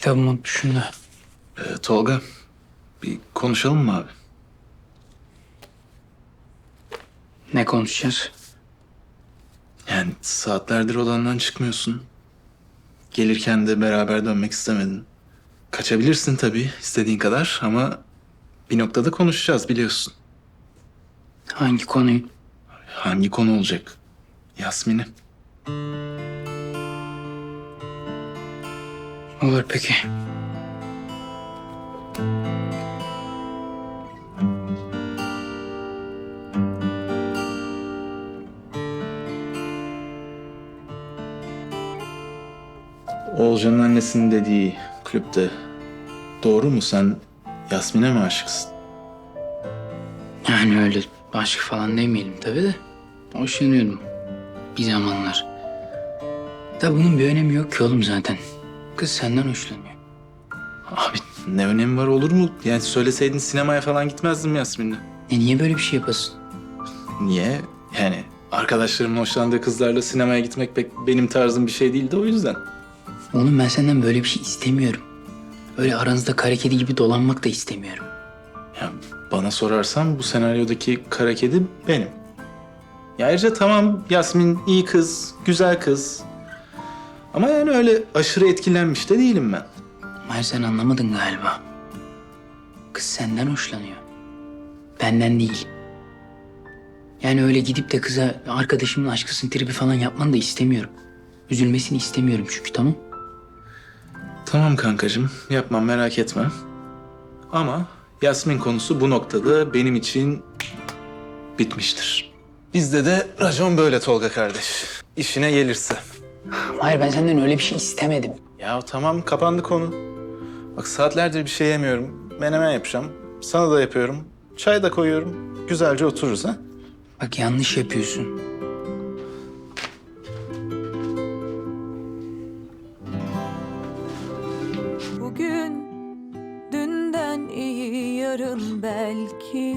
kitabımı unutmuşum da. Ee, Tolga, bir konuşalım mı abi? Ne konuşacağız? Yani saatlerdir odandan çıkmıyorsun. Gelirken de beraber dönmek istemedin. Kaçabilirsin tabii istediğin kadar ama bir noktada konuşacağız biliyorsun. Hangi konuyu? Hangi konu olacak? Yasmin'i. Olur peki. Oğulcan'ın annesinin dediği kulüpte doğru mu sen Yasmin'e mi aşıksın? Yani öyle aşk falan demeyelim tabii de. Hoşlanıyorum. Bir zamanlar. Da bunun bir önemi yok ki oğlum zaten. Kız senden hoşlanıyor. Abi ne önemi var olur mu? Yani söyleseydin sinemaya falan gitmezdim Yasmin'le. E niye böyle bir şey yapasın? Niye? Yani arkadaşlarımın hoşlandığı kızlarla sinemaya gitmek pek benim tarzım bir şey değildi o yüzden. Oğlum ben senden böyle bir şey istemiyorum. Öyle aranızda kara kedi gibi dolanmak da istemiyorum. Ya bana sorarsan bu senaryodaki kara kedi benim. Ya ayrıca tamam Yasmin iyi kız, güzel kız. Ama yani öyle aşırı etkilenmiş de değilim ben. Hayır sen anlamadın galiba. Kız senden hoşlanıyor. Benden değil. Yani öyle gidip de kıza arkadaşımın aşkısın tribi falan yapmanı da istemiyorum. Üzülmesini istemiyorum çünkü tamam. Tamam kankacığım, yapmam merak etme. Ama Yasmin konusu bu noktada benim için bitmiştir. Bizde de racon böyle Tolga kardeş. İşine gelirse. Hayır ben senden öyle bir şey istemedim. Ya tamam kapandı konu. Bak saatlerdir bir şey yemiyorum. Menemen yapacağım. Sana da yapıyorum. Çay da koyuyorum. Güzelce otururuz ha. Bak yanlış yapıyorsun. Bugün dünden iyi yarın belki